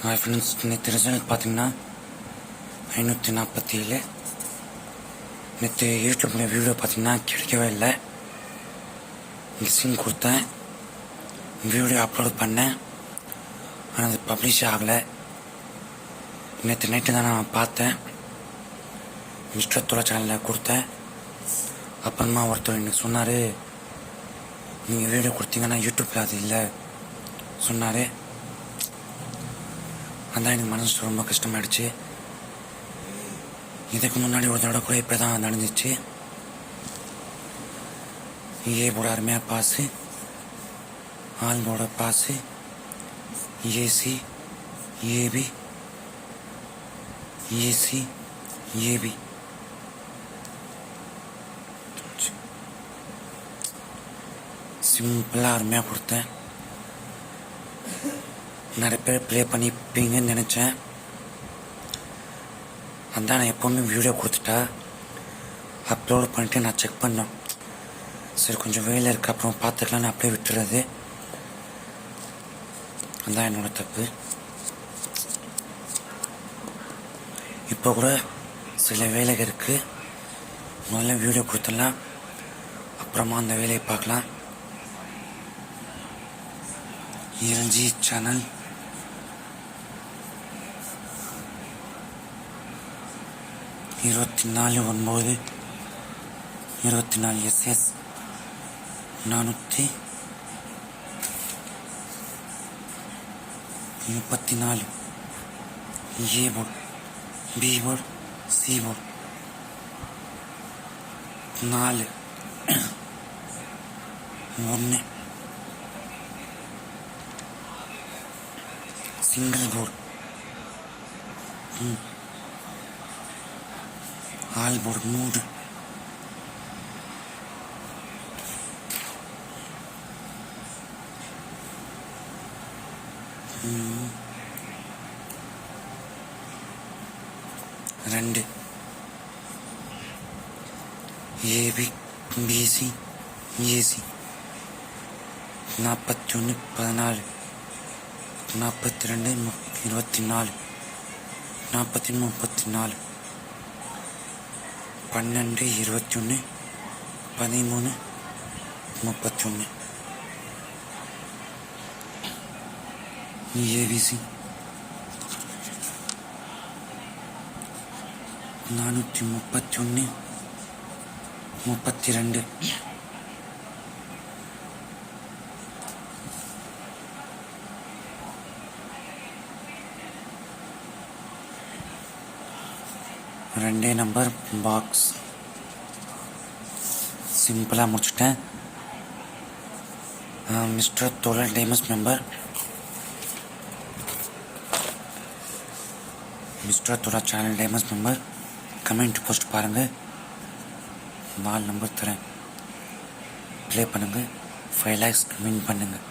Hi friends நேற்று result பார்த்தீங்கன்னா ஐநூற்றி நாற்பத்தி ஏழு நேற்று யூடியூப்பில் வீடியோ பார்த்தீங்கன்னா கிடைக்கவே இல்லை மிஸ்ஸிங் கொடுத்தேன் வீடியோ அப்லோட் பண்ணேன் ஆனால் அது பப்ளிஷ் ஆகலை நேற்று நைட்டு தான் நான் பார்த்தேன் மிஸ்டர் தொலைச்சேனலில் சேனலில் கொடுத்தேன் அப்புறமா ஒருத்தர் எனக்கு சொன்னார் நீங்கள் வீடியோ கொடுத்தீங்கன்னா யூடியூப்பில் அது இல்லை சொன்னார் அதான் எனக்கு மனசு ரொம்ப கஷ்டமாயிடுச்சு. இதுக்கு முன்னாடி ஒரு தடவை கூட இப்போ தான் நடந்துச்சு. ஏ போட அருமையாக பாஸு ஆள் போட boss AC AB AC AB சிம்பிளாக அருமையாக கொடுத்தேன். நிறைய பேர் ப்ளே பண்ணிப்பீங்கன்னு நினச்சேன். அதான் நான் எப்போவுமே வீடியோ கொடுத்துட்டா அப்லோட் பண்ணிட்டு நான் செக் பண்ணேன் சரி கொஞ்சம் வெயில் இருக்கு அப்புறம் பார்த்துக்கலாம் நான் அப்படியே விட்டுறது. அதான் என்னோட தப்பு. இப்போ கூட சில வேலைகள் இருக்கு. முதல்ல வீடியோ கொடுத்துடலாம். அப்புறமா அந்த வேலையை பார்க்கலாம். எல்ஜி சேனல் இருபத்தி நாலு ஒன்பது இருபத்தி நாலு எஸ்எஸ் நானூற்றி முப்பத்தி நாலு A board B board C board நாலு ஒன்று சிங்கிள் போர்டு ஆல் போர்டு மூணு hmm. ம். ரெண்டு ஏபி பிசி ஏசி நாற்பத்தி ஒன்று பதினாலு நாற்பத்தி ரெண்டு இருபத்தி நாலு. நாற்பத்தி முப்பத்தி நாலு. பன்னெண்டு இருபத்தி ஒன்று பதிமூணு முப்பத்தொன்று ஏபிசி நானூற்றி முப்பத்தி ஒன்று முப்பத்தி ரெண்டு ரெண்டே நம்பர் பாக்ஸ் சிம்பிளாக முடிச்சுட்டேன். மிஸ்டர் தோழர் டேமஸ் மெம்பர் மிஸ்டர் தோழர் சேனல் டேமஸ் மெம்பர் கமெண்ட் போஸ்ட் பாருங்கள் நாலு நம்பர் தரேன். ப்ளே பண்ணுங்கள் ஃபைவ் லேக்ஸ் வின் பண்ணுங்கள்